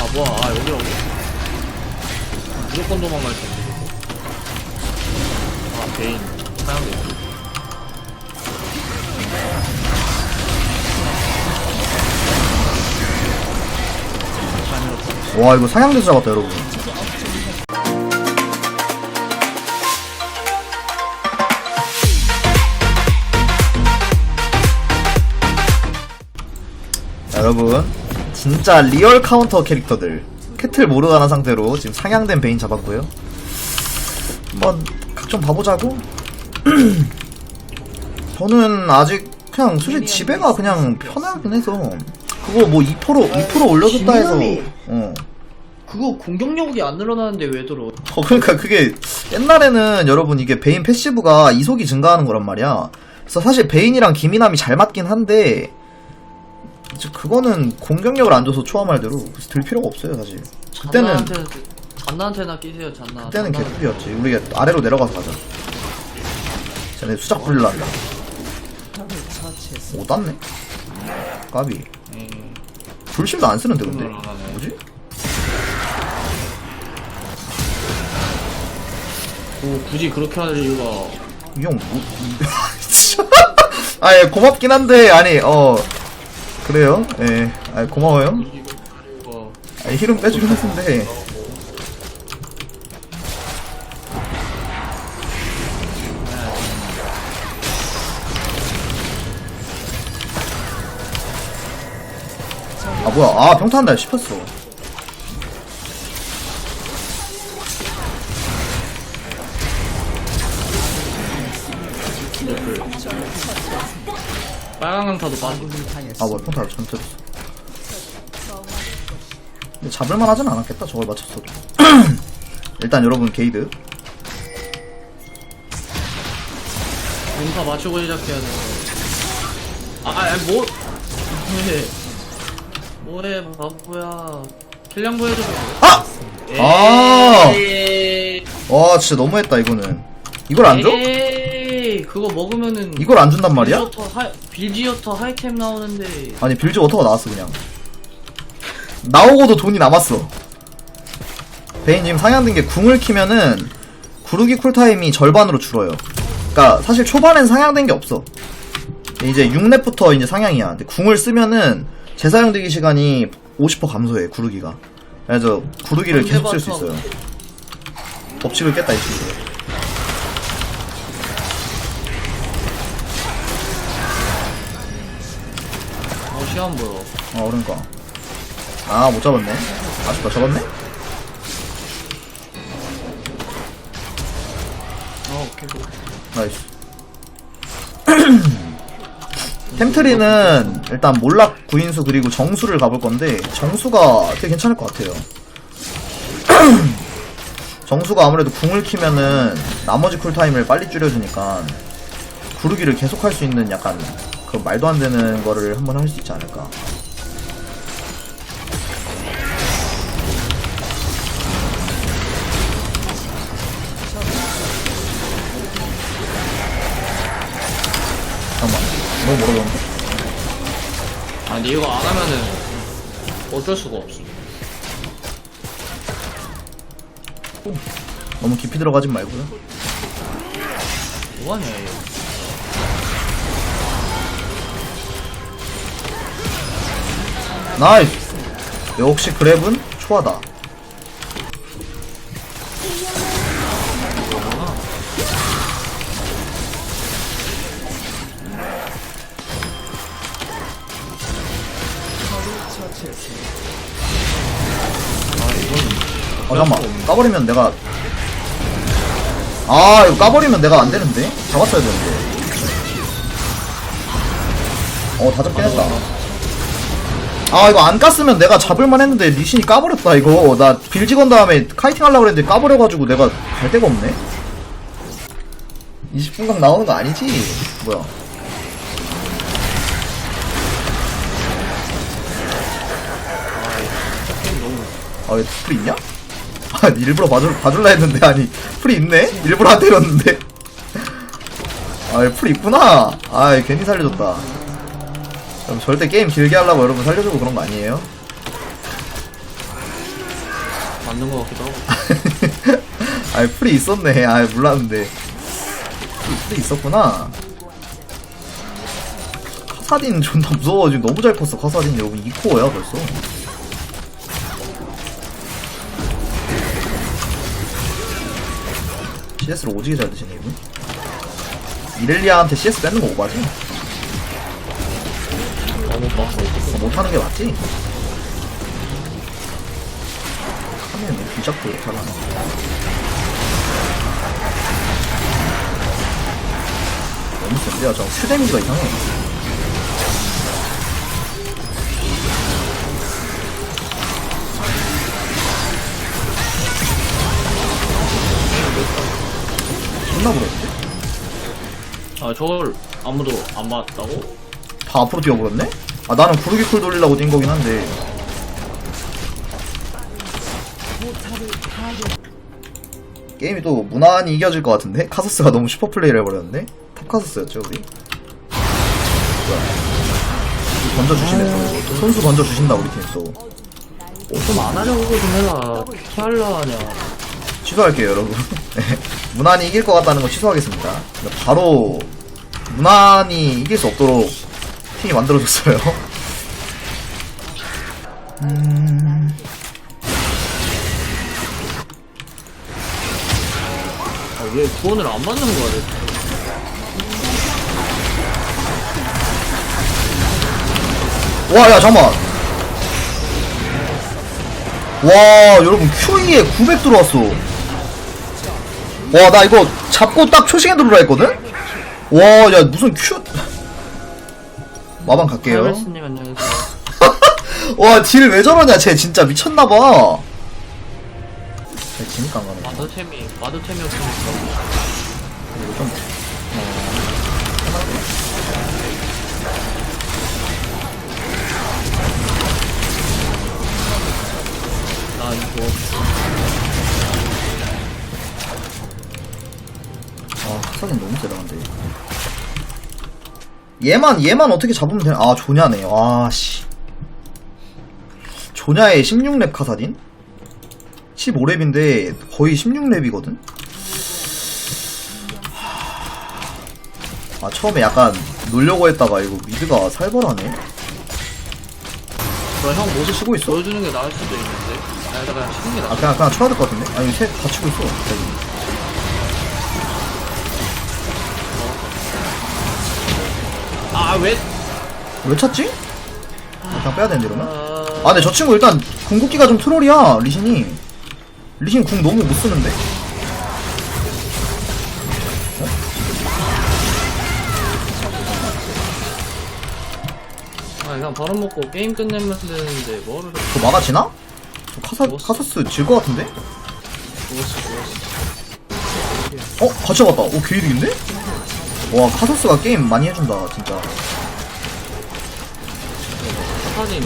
아 뭐야. 아 여기라고? 무조건 도망갈 텐데 이거. 아 베인. 사양돼 와 이거 상향돼서 잡았다 여러분. 자, 여러분 진짜 리얼 카운터 캐릭터들. 캐틀 모르가나 상태로 지금 상향된 베인 잡았고요. 한번 각 좀 봐보자고. 저는 아직 그냥 솔직히 집에가 그냥 편하긴 해서. 그거 뭐 2% 2% 올려줬다 해서. 어. 그거 공격력이 안 늘어나는데 왜 들어? 어, 그러니까 그게 옛날에는 여러분 이게 베인 패시브가 이속이 증가하는 거란 말이야. 그래서 사실 베인이랑 기미남이 잘 맞긴 한데 그거는 공격력을 안 줘서 초아 말대로 들 필요가 없어요 사실. 그때는 잔나한테 잔나한테나 끼세요 잔나 그때는 잔나. 개풀이었지. 우리가 아래로 내려가서 가자. 쟤네 수작 부릴란다. 오 땄네. 까비. 예. 불심도 안 쓰는데 근데 그걸 안 하네. 뭐지? 뭐 굳이 그렇게 할 이유가 이 형, 뭐, 아, 예, 고맙긴 한데, 아니, 어, 그래요? 예, 아, 고마워요. 아, 힐은 빼주긴 했는데, 아, 뭐야, 아, 평타한다 싶었어. 빨간 강타도 빠지고 아, 뭐야, 평타 전체였어. 근데 잡을만 하진 않았겠다, 저걸 맞췄어도. 일단 여러분, 게이드. 공사 맞추고 시작해야 돼. 아, 아니, 뭐, 뭐해. 뭐해, 바보야. 킬량 보여줘. 아! 아! 에이. 와, 진짜 너무했다, 이거는. 이걸 안 줘? 에이, 그거 먹으면은. 이걸 안 준단 말이야? 빌지어터, 하이, 빌지어터 하이템 나오는데. 아니 빌즈 워터가 나왔어 그냥? 나오고도 돈이 남았어. 베인 지금 상향된 게 궁을 키면은 구르기 쿨타임이 절반으로 줄어요. 그니까 사실 초반엔 상향된 게 없어. 이제 6렙부터 이제 상향이야. 근데 궁을 쓰면은 재사용되기 시간이 50% 감소해 구르기가. 그래서 구르기를 계속 쓸 수 있어요. 법칙을 깼다 이 친구 시간 보여. 어 그러니까 아 못 잡았네 아쉽다 잡았네? 어, 오케이. 뭐. 나이스. 템트리는 일단 몰락 구인수 그리고 정수를 가볼 건데 정수가 되게 괜찮을 것 같아요. 정수가 아무래도 궁을 키면은 나머지 쿨타임을 빨리 줄여주니까 구르기를 계속 할 수 있는 약간 그 말도 안 되는 거를 한번 할 수 있지 않을까. 잠깐만 너무 멀어졌는데? 아, 근데 이거 안 하면은 어쩔 수가 없어. 너무 깊이 들어가진 말고요. 뭐하냐, 얘. 나이스! 역시 그랩은 초하다. 어, 잠깐만. 까버리면 내가. 아, 이거 까버리면 내가 안 되는데? 잡았어야 되는데. 어, 다 잡긴 했다. 아 이거 안 깠으면 내가 잡을만 했는데 리신이 까버렸다 이거 나 빌지 건 다음에 카이팅 하려고 했는데 까버려가지고 내가 갈 데가 없네 20분간 나오는 거 아니지? 뭐야 아왜 풀이 있냐? 아 일부러 봐줄, 봐줄라 했는데 아니 풀이 있네? 일부러 안 때렸는데 아풀 있구나 아 괜히 살려줬다 그럼 절대 게임 길게 하려고 여러분 살려주고 그런 거 아니에요? 있는 것 같기도 하고. 아이 풀이 있었네 아이 몰랐는데 풀이, 풀이 있었구나 카사딘 존나 무서워가지고 너무 잘 컸어 카사딘 여러분 2코어야 벌써 CS를 오지게 잘 드시네 이분 이렐리아한테 CS 뺏는 거 오바지? 너무 빡세. 어, 못하는 게 맞지? 하면 뭐 뒤잡고 못하나 너무 센데? 야, 저큐 데미지가 이상해. 존나 부러운데? 아, 저걸 아무도 안 맞다고? 다 앞으로 뛰어버렸네? 아 나는 구르기 쿨 돌리려고 뛴 거긴 한데 게임이 또 무난히 이겨질 것 같은데? 카서스가 너무 슈퍼플레이를 해버렸는데? 탑 카서스였죠 우리? 던져주시네 또, 또 선수 던져주신다 우리 팀또 어, 좀안 하려고 좀 해라. 피할라 하냐. 취소할게요 여러분 네. 무난히 이길 것 같다는 거 취소하겠습니다 바로 무난히 이길 수 없도록 팀이 만들어줬어요 음... 아, 왜 구원을 안 맞는 거야, 대체? 와, 야, 잠깐만. 와, 여러분, QE에 900 들어왔어. 와, 나 이거 잡고 딱 초식에 들어라 했거든? 와, 야, 무슨 Q. 마방 갈게요. 할베스님 안녕하세요. 와, 딜 왜 저러냐, 쟤 진짜 미쳤나봐. 쟤 지니까 안 가네. 마더템이, 마더템이 없으니까. 이거 좀. 나 이거. 아, 카사딘 너무 세다, 근데. 얘만, 얘만 어떻게 잡으면 되나? 아, 조냐네. 아, 씨. 조냐의 16렙 카사딘? 15렙인데 거의 16렙이거든? 아, 처음에 약간 놀려고 했다가 이거 미드가 살벌하네? 그럼 형 모습 치고 있어? 보여주는 게 나을 수도 있는데. 아니다, 그냥 치는 게 아, 나을 그냥, 그냥 쳐야 될 것 같은데? 아니, 셋 다 치고 있어. 갑자기. 왜? 왜 쳤지? 그냥 빼야 되는데, 이러면? 아, 아 근데 저 친구 일단 궁극기가 좀 트롤이야 리신이 리신 궁 너무 못 쓰는데? 아, 그냥 바로 먹고 게임 끝내면 되는데, 뭐를. 저 막아지나? 저 카사, 카사스 질 것 같은데? 죽었어, 죽었어. 어? 같이 잡았다 오 개이득인데? 와 카사스가 게임 많이 해준다 진짜 사진.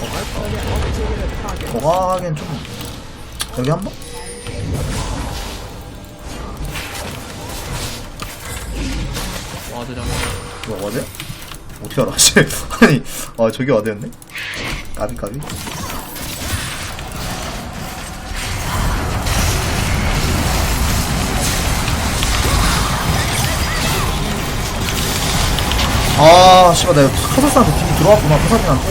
어, 할까? 저가 하기엔 좀 여기 한 번? 와드랑. 이거 와드? 어떻게 알아? 씨. 아니 아 저기 와드였네? 까비 까비 아 씨발 내가 카사스한테 TV 들어왔구나 카사스한테.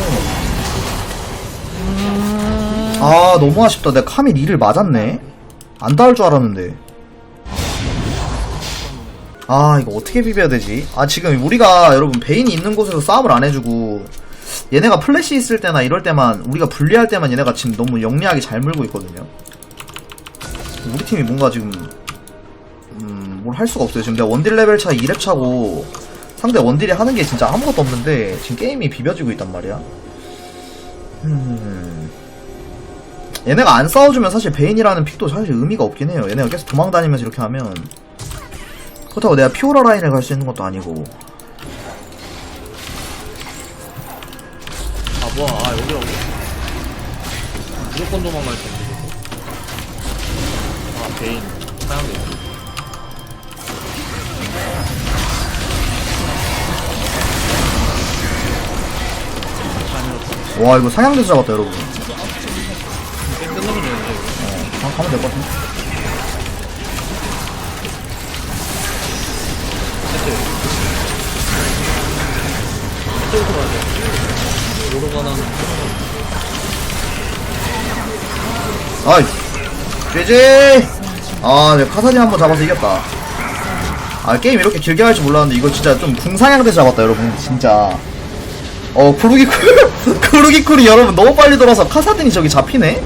아 너무 아쉽다. 내가 카밀 2를 맞았네. 안 닿을 줄 알았는데. 아 이거 어떻게 비벼야 되지? 아 지금 우리가 여러분 베인이 있는 곳에서 싸움을 안 해주고 얘네가 플래시 있을 때나 이럴 때만 우리가 불리할 때만 얘네가 지금 너무 영리하게 잘 물고 있거든요. 우리 팀이 뭔가 지금 음, 뭘 할 수가 없어요. 지금 내가 원딜 레벨 차 2렙 차고 상대 원딜이 하는 게 진짜 아무것도 없는데 지금 게임이 비벼지고 있단 말이야 음... 얘네가 안 싸워주면 사실 베인이라는 픽도 사실 의미가 없긴 해요 얘네가 계속 도망다니면서 이렇게 하면 그렇다고 내가 피오라 라인을 갈 수 있는 것도 아니고 아, 뭐야. 아, 여기라고. 무조건 도망갈 텐데, 이거. 아, 베인. 사양돼. 와 이거 상향돼서 잡았다 여러분. 게임 끝나면 되는데. 가- 가면 될 것 같은데. 가야 돼 아이. 쥐지 아 내가 카사딘 한번 잡아서 이겼다. 아 게임 이렇게 길게 할 줄 몰랐는데 이거 진짜 좀 궁상향돼서 잡았다 여러분. 진짜 어 쿠루기쿨 쿠루기쿨이 여러분 너무 빨리 돌아서 카사딘이 저기 잡히네